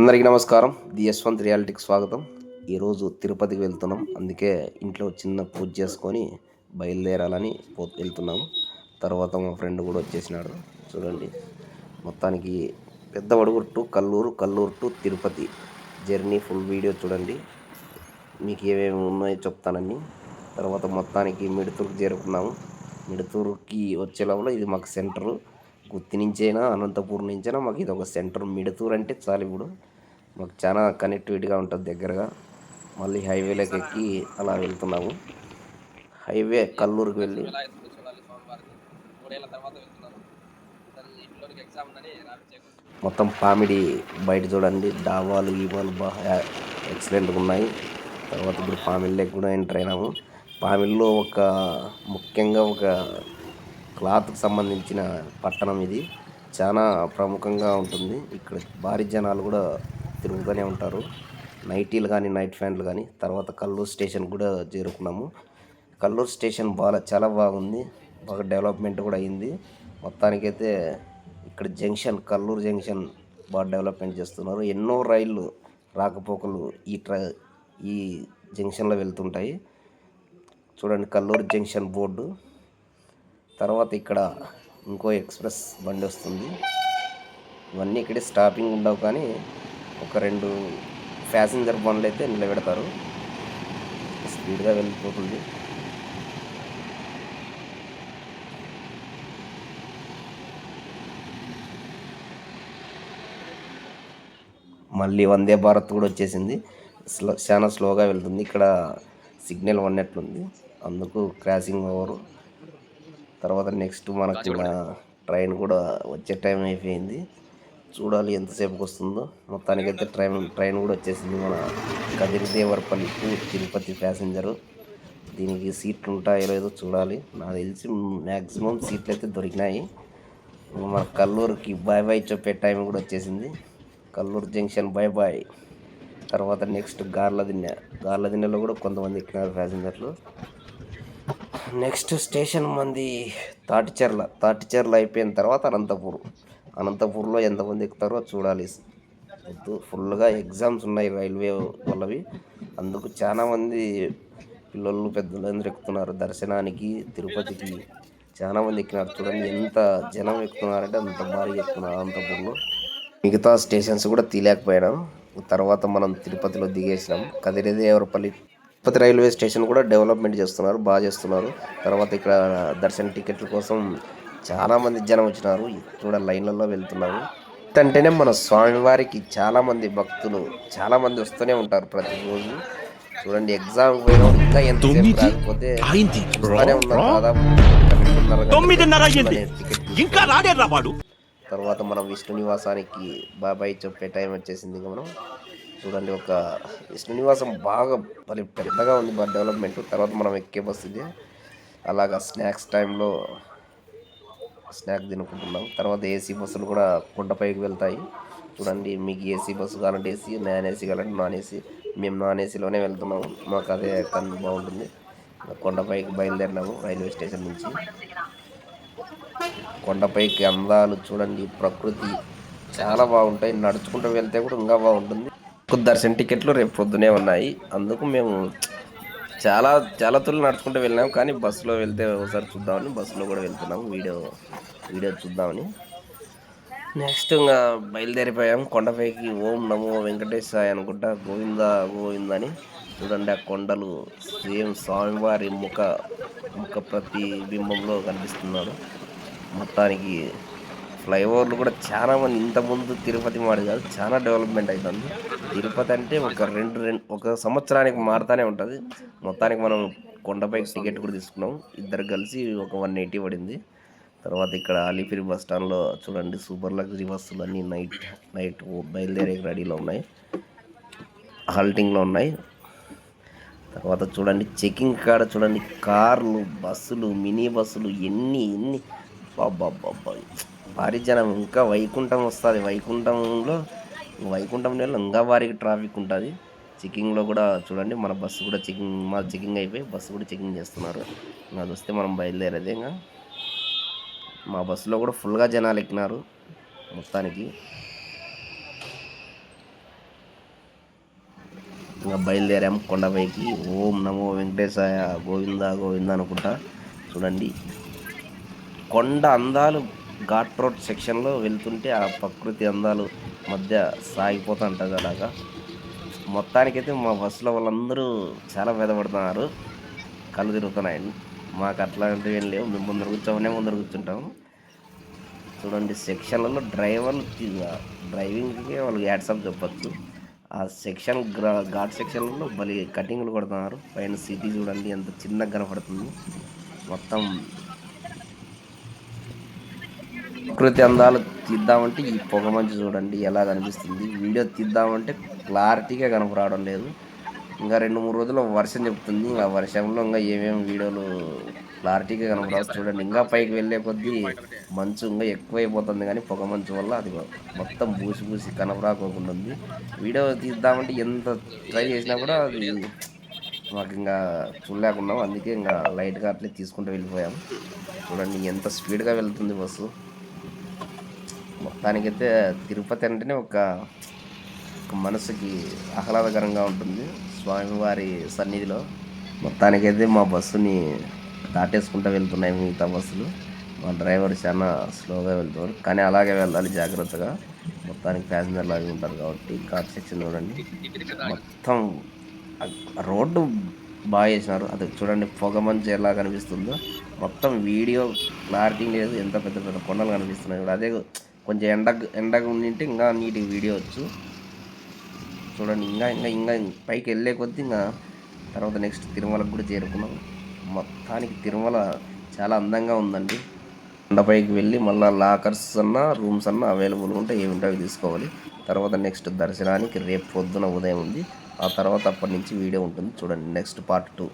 అందరికీ నమస్కారం. ది యశ్వంత్ రియాలిటీకి స్వాగతం. ఈరోజు తిరుపతికి వెళ్తున్నాం. అందుకే ఇంట్లో చిన్న పూజ చేసుకొని బయలుదేరాలని పో వెళ్తున్నాము తర్వాత మా ఫ్రెండ్ కూడా వచ్చేసినాడు. చూడండి. మొత్తానికి Pedda Vadugur to Kallur Kallur to Tirupati. Journey full video చూడండి. మీకు ఏమేమి ఉన్నాయో చెప్తానని. తర్వాత మొత్తానికి మిడుతూరుకు చేరుకున్నాము. మిడుతూరుకి వచ్చే లోపల ఇది మాకు సెంటరు. గుత్తి నుంచైనా అనంతపూర్ నుంచైనా మాకు ఇది ఒక సెంటర్. మిడుతూరు అంటే చాలు ఇప్పుడు. మాకు చాలా కనెక్టివిటీగా ఉంటుంది దగ్గరగా. మళ్ళీ హైవేలోకి ఎక్కి అలా వెళ్తున్నాము. హైవే కల్లూరుకి వెళ్ళి. మొత్తం పామిడి బయట చూడండి. డాబాలు ఈవాలు బాగా ఎక్సలెంట్గా ఉన్నాయి. తర్వాత ఇప్పుడు పామిడిలోకి కూడా ఎంటర్ అయినాము. పామిల్లో ఒక ముఖ్యంగా ఒక క్లాత్కి సంబంధించిన పట్టణం ఇది. చాలా ప్రముఖంగా ఉంటుంది. ఇక్కడ భారీ జనాలు కూడా తిరుగుతూనే ఉంటారు. నైటీలు కానీ నైట్ ఫ్యాన్లు కానీ తర్వాత కల్లూరు స్టేషన్ కూడా చేరుకున్నాము. కల్లూరు స్టేషన్ బాగా చాలా బాగుంది. బాగా డెవలప్మెంట్ కూడా అయింది. మొత్తానికైతే ఇక్కడ జంక్షన్ కల్లూరు జంక్షన్ బాగా డెవలప్మెంట్ చేస్తున్నారు. ఎన్నో రైళ్ళు రాకపోకలు ఈ ట్ర ఈ జంక్షన్లో వెళ్తుంటాయి. చూడండి కల్లూరు జంక్షన్ బోర్డు. తర్వాత ఇక్కడ ఇంకో ఎక్స్ప్రెస్ బండి వస్తుంది. ఇవన్నీ ఇక్కడే స్టాపింగ్ ఉండవు కానీ ఒక రెండు ప్యాసింజర్ బండ్లు అయితే నిలబెడతారు. స్పీడ్గా వెళ్ళిపోతుంది. మళ్ళీ వందే భారత్ కూడా వచ్చేసింది. స్లో చాలా స్లోగా వెళ్తుంది. ఇక్కడ సిగ్నల్ ఉన్నట్లుంది అందుకు క్రాసింగ్ ఓవర్. తర్వాత నెక్స్ట్ మనకు ట్రైన్ కూడా వచ్చే టైం అయిపోయింది. చూడాలి ఎంతసేపుకి వస్తుందో. మొత్తానికైతే ట్రైన్ ట్రైన్ కూడా వచ్చేసింది మన కదిరిదేవరపల్లి టు తిరుపతి ప్యాసింజరు. దీనికి సీట్లు ఉంటాయో లేదో చూడాలి. నాకు తెలిసి మ్యాక్సిమం సీట్లు అయితే దొరికినాయి. మన కల్లూరుకి బాయ్ బాయ్ చెప్పే టైం కూడా వచ్చేసింది. Kallur junction bye bye. తర్వాత నెక్స్ట్ గార్లదిన్నె గార్లదిన్నెలో కూడా కొంతమంది ఎక్కినారు ప్యాసింజర్లు. నెక్స్ట్ స్టేషన్ మంది తాటిచెర్ల తాటిచెర్ల అయిపోయిన తర్వాత అనంతపురం. అనంతపూర్లో ఎంతమంది ఎక్కుతారో చూడాలి. వద్దు ఫుల్గా ఎగ్జామ్స్ ఉన్నాయి రైల్వే వాళ్ళవి. అందుకు చాలామంది పిల్లలు పిల్లలు పెద్దలందరూ ఎక్కుతున్నారు. దర్శనానికి తిరుపతికి చాలామంది ఎక్కినారు. చూడండి ఎంత జనం ఎక్కుతున్నారంటే అంత భారీ ఎక్కుతున్నారు అనంతపూర్లో. మిగతా స్టేషన్స్ కూడా తీలేకపోయినాం తర్వాత మనం తిరుపతిలో దిగేసినాం. కదిరేదేవరపల్లి తిరుపతి రైల్వే స్టేషన్ కూడా డెవలప్మెంట్ చేస్తున్నారు బాగా చేస్తున్నారు. తర్వాత ఇక్కడ దర్శన టికెట్ల కోసం చాలా మంది జనం వచ్చినారు చూడ లైన్లలో వెళ్తున్నారు. అంటేనే మన స్వామివారికి చాలా మంది భక్తులు చాలా మంది వస్తూనే ఉంటారు ప్రతిరోజు. చూడండి ఎగ్జామ్ పోయిన ఇంకా ఎంత రాకపోతే ఇంకా రాడేరా వాడు. తర్వాత మనం విష్ణు నివాసానికి బాబాయ్ చెప్పే టైం వచ్చేసింది ఇంకా మనం. చూడండి ఒక విష్ణు నివాసం బాగా మరి పెద్దగా ఉంది బాగా డెవలప్మెంట్ తర్వాత మనం ఎక్కే బస్సు ఇది. అలాగా స్నాక్స్ టైంలో స్నాక్ తినుకుంటున్నాం. తర్వాత ఏసీ బస్సులు కూడా కొండపైకి వెళ్తాయి. చూడండి మీకు ఏసీ బస్సు కావాలంటే ఏసీ నాన్ ఏసీ కావాలంటే నాన్ ఏసీ మేము నాన్ ఏసీలోనే వెళ్తున్నాము మాకు అదే కన్ను బాగుంటుంది. కొండపైకి బయలుదేరినాము రైల్వే స్టేషన్ నుంచి. కొండపైకి అందాలు చూడండి ప్రకృతి చాలా బాగుంటాయి. నడుచుకుంటూ వెళ్తే కూడా ఇంకా బాగుంటుంది. దర్శన టికెట్లు రేపు పొద్దునే ఉన్నాయి. అందుకు మేము చాలా చాలా తొలి నడుచుకుంటూ వెళ్ళినాం కానీ బస్సులో వెళ్తే ఒకసారి చూద్దామని బస్సులో కూడా వెళ్తున్నాం. వీడియో వీడియో చూద్దామని. నెక్స్ట్ ఇంకా బయలుదేరిపోయాం. కొండపైకి ఓం నమో వెంకటేశాయ అనుకుంటా గోవింద గోవింద అని. చూడండి ఆ కొండలు సేమ్ స్వామివారి ముఖ ముఖ ప్రతిబింబంలో కనిపిస్తున్నాడు మొత్తానికి ఫ్లైఓవర్లు కూడా చాలా మంది ఇంతకుముందు తిరుపతి మాడి కాదు చాలా డెవలప్మెంట్ అవుతుంది తిరుపతి అంటే ఒక రెండు రెండు ఒక సంవత్సరానికి మారుతానే ఉంటుంది. మొత్తానికి మనం కొండపైకి టికెట్ కూడా తీసుకున్నాం. ఇద్దరు కలిసి ఒక వన్ ఎయిటీ పడింది. తర్వాత ఇక్కడ అలీపిరి బస్ స్టాండ్లో చూడండి సూపర్ లగ్జరీ బస్సులు అన్నీ నైట్ నైట్ బయలుదేరే రెడీలో ఉన్నాయి. హాల్టింగ్లో ఉన్నాయి. తర్వాత చూడండి చెకింగ్ కాడ చూడండి కార్లు బస్సులు మినీ బస్సులు ఎన్ని ఎన్ని. బాబ్బా భారీ జనం ఇంకా వైకుంఠం వస్తుంది. వైకుంఠంలో వైకుంఠం వైకుంఠంలో ఇంకా భారీగా ట్రాఫిక్ ఉంటుంది. చెకింగ్లో కూడా చూడండి మన బస్సు కూడా చెకింగ్ మా చెకింగ్ అయిపోయి బస్సు కూడా చెకింగ్ చేస్తున్నారు. అది వస్తే మనం బయలుదేరేదే ఇంకా. మా బస్సులో కూడా ఫుల్గా జనాలు ఎక్కినారు మొత్తానికి. ఇంకా బయలుదేరాం కొండపైకి. ఓం నమో వెంకటేశాయ గోవింద గోవింద అనుకుంటా. చూడండి కొండ అందాలు ఘాట్ రోడ్ సెక్షన్లో వెళ్తుంటే ఆ ప్రకృతి అందాలు మధ్య సాగిపోతూ ఉంటుంది అలాగా మొత్తానికైతే మా బస్సులో వాళ్ళందరూ చాలా బాధపడుతున్నారు కళ్ళు తిరుగుతున్నాయండి మాకు అట్లాంటివి ఏం లేవు. మేము ముందర కూర్చోమనే ముందర కూర్చుంటాము చూడండి సెక్షన్లలో డ్రైవర్లు డ్రైవింగ్కి వాళ్ళకి యాడ్సప్ చెప్పచ్చు. ఆ సెక్షన్ ఘాట్ సెక్షన్లలో బలి కటింగ్లు కొడుతున్నారు. పైన సిటీ చూడండి ఎంత చిన్నగా కనపడుతుంది. మొత్తం ప్రకృతి అందాలు తీద్దామంటే ఈ పొగ మంచు చూడండి ఎలా కనిపిస్తుంది. వీడియో తీద్దామంటే క్లారిటీగా కనపడడం లేదు. ఇంకా రెండు మూడు రోజులు వర్షం చెప్తుంది. ఇంకా వర్షంలో ఇంకా ఏమేమి వీడియోలు క్లారిటీగా కనపడాలి చూడండి. ఇంకా పైకి వెళ్ళే కొద్దీ మంచు ఇంకా ఎక్కువైపోతుంది కానీ పొగ మంచు వల్ల అది మొత్తం బూసి బూసి కనపరాకోకుండా ఉంది. వీడియో తీద్దామంటే ఎంత ట్రై చేసినా కూడా అది మాకు ఇంకా చూడలేకున్నాం. అందుకే ఇంకా లైట్గా అట్లే తీసుకుంటూ వెళ్ళిపోయాం. చూడండి ఎంత స్పీడ్గా వెళ్తుంది బస్సు. మొత్తానికైతే తిరుపతి అంటేనే ఒక మనసుకి ఆహ్లాదకరంగా ఉంటుంది. స్వామివారి సన్నిధిలో మొత్తానికైతే మా బస్సుని దాటేసుకుంటూ వెళ్తున్నాయి మిగతా బస్సులు. మా డ్రైవర్ చాలా స్లోగా వెళ్తున్నారు కానీ అలాగే వెళ్ళాలి జాగ్రత్తగా. మొత్తానికి ప్యాసింజర్ లాగా ఉంటారు కాబట్టి కార్ సెక్షన్ చూడండి. మొత్తం రోడ్డు బాగా చేసినారు. అది చూడండి పొగ మంచు ఎలా కనిపిస్తుందో. మొత్తం వీడియో క్లారిటీ లేదు. ఎంత పెద్ద పెద్ద కొండలు కనిపిస్తున్నాయి. కూడా అదే కొంచెం ఎండ ఎండగా ఉండింటే ఇంకా నీట్గా వీడియో వచ్చు. చూడండి ఇంకా ఇంకా ఇంకా పైకి వెళ్ళే కొద్దీ ఇంకా తర్వాత నెక్స్ట్ తిరుమలకు కూడా చేరుకున్నాం. మొత్తానికి తిరుమల చాలా అందంగా ఉందండి. కొండపైకి వెళ్ళి మళ్ళీ లాకర్స్ అన్నా రూమ్స్ అన్నా అవైలబుల్ ఉంటే ఏమి తీసుకోవాలి. తర్వాత నెక్స్ట్ దర్శనానికి రేపు పొద్దున ఉదయం ఉంది. ఆ తర్వాత అప్పటి నుంచి వీడియో ఉంటుంది. చూడండి నెక్స్ట్ పార్ట్ టూ.